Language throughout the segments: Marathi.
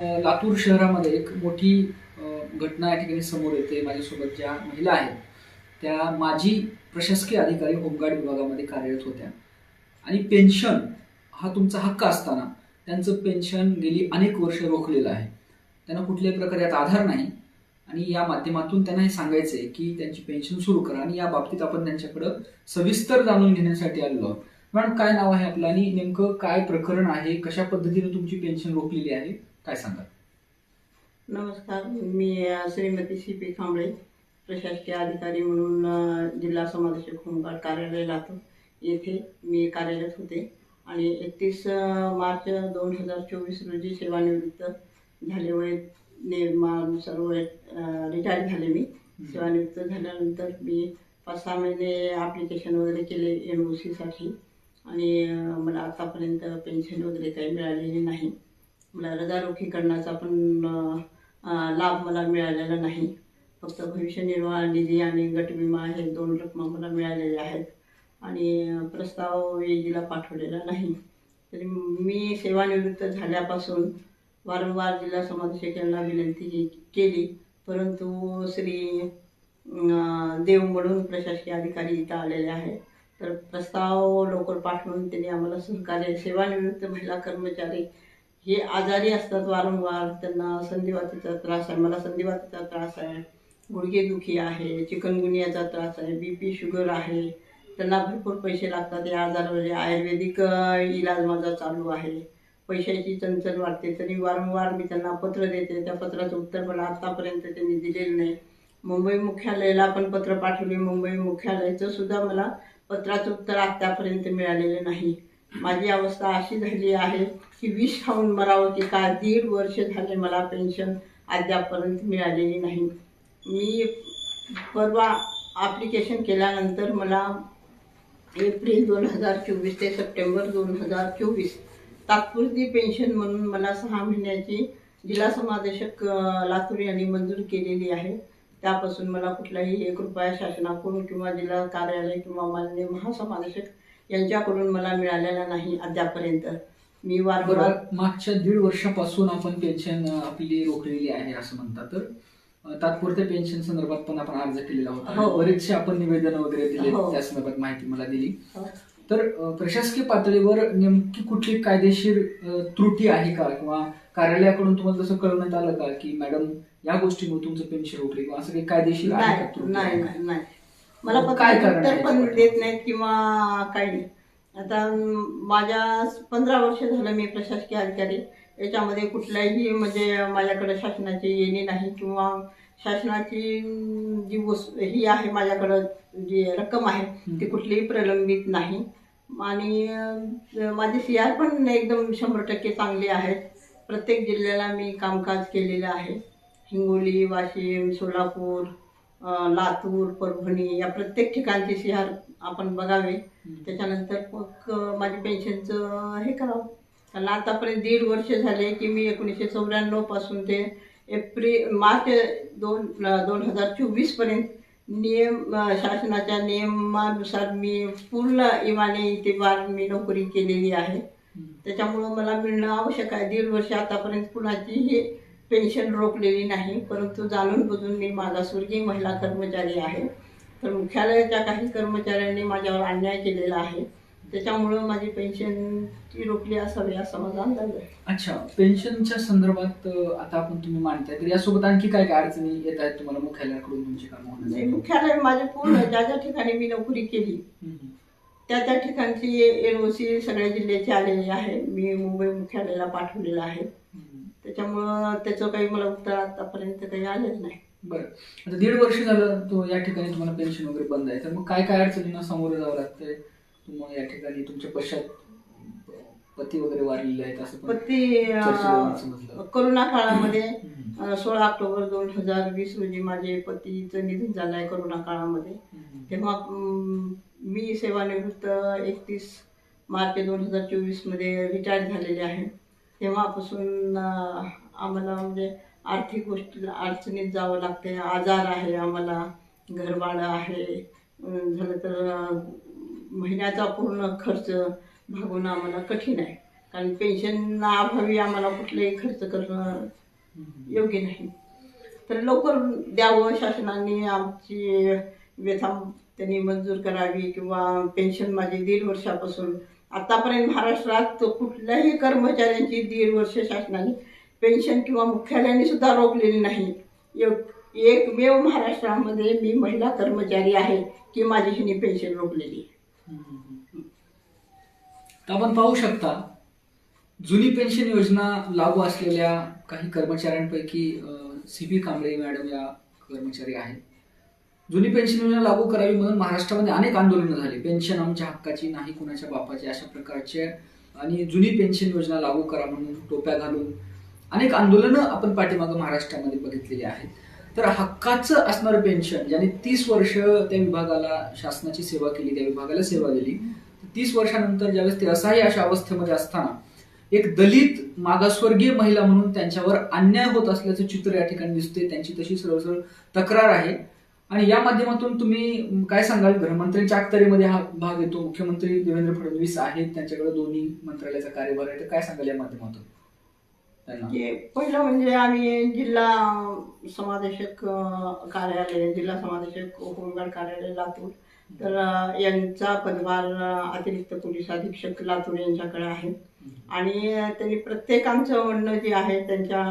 लातूर शहरामध्ये एक मोठी घटना या ठिकाणी समोर येते. माझ्यासोबत ज्या महिला आहेत त्या माजी प्रशासकीय अधिकारी होमगार्ड विभागामध्ये कार्यरत होत्या. आणि पेन्शन हा तुमचा हक्क असताना त्यांचं पेन्शन गेली अनेक वर्ष रोखलेलं आहे. त्यांना कुठल्याही प्रकारे यात आधार नाही. आणि या माध्यमातून त्यांना हे सांगायचं आहे की त्यांची पेन्शन सुरू करा आणि या बाबतीत आपण त्यांच्याकडं सविस्तर जाणून घेण्यासाठी आलेलो आहोत. मॅडम काय नाव आहे आपलं आणि नेमकं काय प्रकरण आहे? कशा पद्धतीने तुमची पेन्शन रोखलेली आहे? काय सांगा नमस्कार मी श्रीमती सी पी खांबळे प्रशासकीय अधिकारी म्हणून जिल्हा समादेशक होमगार्ड कार्यालय लातूर येथे मी कार्यरत होते आणि एकतीस मार्च दोन हजार चोवीस रोजी सेवानिवृत्त झाले. वय वय रिटायर झाले मी. सेवानिवृत्त झाल्यानंतर मी पाच सहा महिने ॲप्लिकेशन वगैरे केले एन ओ सीसाठी आणि मला आतापर्यंत पेन्शन वगैरे काही मिळालेली नाही. मला रजारोखीकरणाचा पण लाभ मला मिळालेला नाही. फक्त भविष्य निर्वाह निधी आणि गट विमा हे दोन रकमा मला मिळालेल्या आहेत. आणि प्रस्ताव वेळीला पाठवलेला नाही. तरी मी सेवानिवृत्त झाल्यापासून वारंवार जिल्हा समादेशक विनंती केली. परंतु श्री देव म्हणून प्रशासकीय अधिकारी इथं आलेले आहेत. तर प्रस्ताव लवकर पाठवून त्यांनी आम्हाला सहकार्य सेवानिवृत्त महिला कर्मचारी हे आजारी असतात वारंवार त्यांना संधिवातीचा त्रास आहे मला संधिवातीचा त्रास आहे गुडघेदुखी आहे चिकनगुनियाचा त्रास आहे बी पी शुगर आहे त्यांना भरपूर पैसे लागतात. या आजारावर आयुर्वेदिक इलाज माझा चालू आहे. पैशाची चंचल वाटते तरी वारंवार मी त्यांना पत्र देते. त्या पत्राचं उत्तर मला आत्तापर्यंत त्यांनी दिलेलं नाही. मुंबई मुख्यालयाला पण पत्र पाठवले. मुंबई मुख्यालयाचं सुद्धा मला पत्राचं उत्तर आत्तापर्यंत मिळालेलं नाही. माझी अवस्था अशी झाली आहे की विष खाऊन मरावं की काय दीड वर्ष झाले मला पेन्शन अद्यापर्यंत मिळालेली नाही. मी परवा ॲप्लिकेशन केल्यानंतर मला एप्रिल दोन हजार चोवीस ते सप्टेंबर दोन हजार चोवीस तात्पुरती पेन्शन म्हणून मला सहा महिन्याची जिल्हा समादेशक लातूर यांनी मंजूर केलेली आहे. त्यापासून मला कुठलाही एक रुपया शासनाकडून किंवा जिल्हा कार्यालय किंवा मान्य महासमादेशक यांच्याकडून मला मिळालेला नाही अद्यापर्यंत मी वारंवार मागच्या दीड वर्षापासून आपण पेन्शन आपली रोखलेली आहे असं म्हणतात. तर तात्पुरत्या पेन्शन संदर्भात पण आपण अर्ज केलेला होता. हो. बरेचसे आपण निवेदन वगैरे दिले हो. त्या संदर्भात माहिती मला दिली. हो. तर प्रशासकीय पातळीवर नेमकी कुठली कायदेशीर त्रुटी आहे का? किंवा कार्यालयाकडून तुम्हाला जसं कळवण्यात आलं का की मॅडम या गोष्टीमुळे तुमचं पेन्शन रोखले किंवा असं काही कायदेशीर आहे का नाही. मला मग काय उत्तर पण? देत नाहीत किंवा काही नाही. आता माझ्या पंधरा वर्ष झालं मी प्रशासकीय अधिकारी. याच्यामध्ये कुठल्याही म्हणजे माझ्याकडे शासनाची येणी नाही किंवा शासनाची जी वस्तू ही आहे माझ्याकडं जी रक्कम आहे ती कुठलीही प्रलंबित नाही. आणि माझी सी आर पण एकदम शंभर टक्के चांगली आहेत प्रत्येक जिल्ह्याला मी कामकाज केलेलं आहे. हिंगोली वाशिम सोलापूर लातूर परभणी या प्रत्येक ठिकाणचे शिहार आपण बघावे. त्याच्यानंतर मग अं, माझी पेन्शनचं हे करावं. कारण आतापर्यंत दीड वर्ष झाले की मी एकोणीसशे चौऱ्याण्णवपासून ते एप्रिल मार्च दोन दोन हजार चोवीसपर्यंत नियम शासनाच्या नियमानुसार मी पूर्ण इमाने इथे बार मी नोकरी केलेली आहे. त्याच्यामुळं मला मिळणं आवश्यक आहे. दीड वर्ष आतापर्यंत कुणाचीही पेन्शन रोखलेली नाही परंतु जाणून बुजून मी मागासवर्गीय महिला कर्मचारी आहे. तर मुख्यालयाच्या काही कर्मचाऱ्यांनी माझ्यावर अन्याय केलेला आहे. त्याच्यामुळं माझी पेन्शन ती रोखली असावी असा माझा अंदाज आहे. अच्छा पेन्शनच्या संदर्भात आता आपण तुम्ही मांडताय तर यासोबत आणखी काय काय अडचणी येत आहेत तुम्हाला मुख्यालयाकडून तुमची कामं नाही, मुख्यालय माझे पूर्ण ज्या ज्या ठिकाणी मी नोकरी केली हम्म. त्या त्या ठिकाणची एन ओ सी सगळ्या जिल्ह्याची आलेली आहे. मी मुंबई मुख्यालयाला पाठवलेलं आहे. हम्म. त्याच्यामुळं त्याचं काही मला उत्तर आतापर्यंत काही आलेलं नाही बरं आता दीड वर्ष झालं तो या ठिकाणी तुम्हाला पेन्शन वगैरे बंद आहे तर मग काय काय अडचणींना सामोरं जावं लागतंय तुम्हाला या ठिकाणी तुमच्या पश्चात पती वगैरे वारलेले आहेत असं पण पती समजलं. करोना काळामध्ये. अं, सोळा ऑक्टोबर दोन हजार वीस रोजी माझे पतीचं निधन झालं आहे करोना काळामध्ये हम्म. तेव्हा मी सेवानिवृत्त एकतीस मार्च दोन हजार चोवीसमध्ये रिटायर झालेले आहे तेव्हापासून आम्हाला म्हणजे आर्थिक गोष्टीला अडचणीत जावं लागते आजार आहे आम्हाला घरभाडं आहे. झालं तर महिन्याचा पूर्ण खर्च भागवणं आम्हाला कठीण आहे. कारण पेन्शन अभावी आम्हाला कुठलेही खर्च करणं योग्य नाही. तर लवकर द्यावं शासनाने आमची व्यथा त्यांनी मंजूर करावी किंवा पेन्शन माझी दीड वर्षापासून आतापर्यंत महाराष्ट्रात कुठल्याही कर्मचाऱ्यांची दीड वर्ष शासनाने पेन्शन किंवा मुख्यालयाने सुद्धा रोखलेली नाही. एक एकमेव महाराष्ट्रामध्ये मी महिला कर्मचारी आहे की माझी हिने पेन्शन रोखलेली आपण पाहू शकता जुनी पेन्शन योजना लागू असलेल्या काही कर्मचाऱ्यांपैकी सी पी कांबळे मॅडम या कर्मचारी आहेत. जुनी पेन्शन योजना लागू करावी म्हणून महाराष्ट्रामध्ये अनेक आंदोलनं झाली. पेन्शन आमच्या हक्काची नाही कुणाच्या बापाची अशा प्रकारचे. आणि जुनी पेन्शन योजना लागू करा म्हणून टोप्या घालून अनेक आंदोलनं आपण पाठीमागं महाराष्ट्रामध्ये बघितलेली आहेत. तर हक्काचं असणारं पेन्शन ज्याने तीस वर्ष त्या विभागाला शासनाची सेवा केली त्या विभागाला सेवा दिली तीस वर्षानंतर ज्यावेळेस ते असाही अशा अवस्थेमध्ये असताना एक दलित मागासवर्गीय महिला म्हणून त्यांच्यावर अन्याय होत असल्याचं चित्र या ठिकाणी दिसते त्यांची तशी सरळ सरळ तक्रार आहे. आणि या माध्यमातून तुम्ही काय सांगाल? गृहमंत्र्यांच्या अखत्यारीमध्ये हा भाग येतो. मुख्यमंत्री देवेंद्र फडणवीस आहेत. त्यांच्याकडे दोन्ही मंत्रालयाचा कार्यभार आहे. तर काय सांगाल या माध्यमातून? पहिलं म्हणजे आम्ही जिल्हा समादेशक कार्यालय जिल्हा समादेशक होमगार्ड कार्यालय लातूर. तर यांचा पदभार अतिरिक्त पोलीस अधीक्षक लातूर यांच्याकडे आहे. आणि त्यांनी प्रत्येक आमचं म्हणणं जे आहे त्यांच्या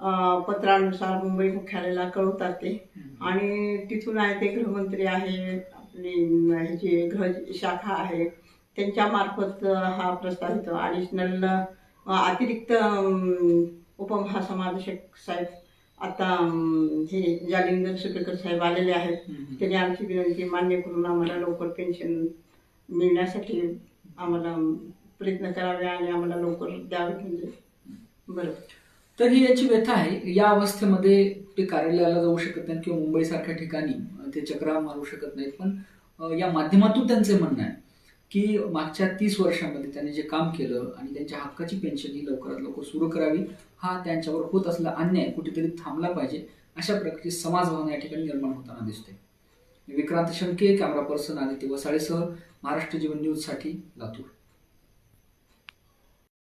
पत्रानुसार मुंबई मुख्यालयाला कळवतात ते. आणि तिथून आहे ते गृहमंत्री आहे आपली ह्याची गृह शाखा आहे त्यांच्या मार्फत अं, हा प्रस्ताव येतो. ॲडिशनल अतिरिक्त उपमहासमादेशक साहेब आता हे जालिंदर सुपेकर साहेब आलेले आहेत त्यांनी आमची विनंती मान्य करून आम्हाला लवकर पेन्शन मिळण्यासाठी आम्हाला प्रयत्न करावे आणि आम्हाला लवकर द्यावे. म्हणजे बरं. तर ही याची व्यथा आहे. या अवस्थेमध्ये ते कार्यालयाला जाऊ शकत नाहीत किंवा मुंबईसारख्या ठिकाणी ते चक्रा मारू शकत नाहीत. पण या माध्यमातून त्यांचे म्हणणं आहे की मागच्या तीस वर्षामध्ये त्यांनी जे काम केलं आणि त्यांच्या हक्काची पेन्शन ही लवकरात लवकर सुरू करावी हा त्यांच्यावर होत असला अन्याय कुठेतरी थांबला पाहिजे अशा प्रकारची समाज भावना या ठिकाणी निर्माण होताना दिसते. विक्रांत शंके कॅमेरा पर्सन आदित्य वसाळेसह महाराष्ट्र जीवन न्यूजसाठी लातूर.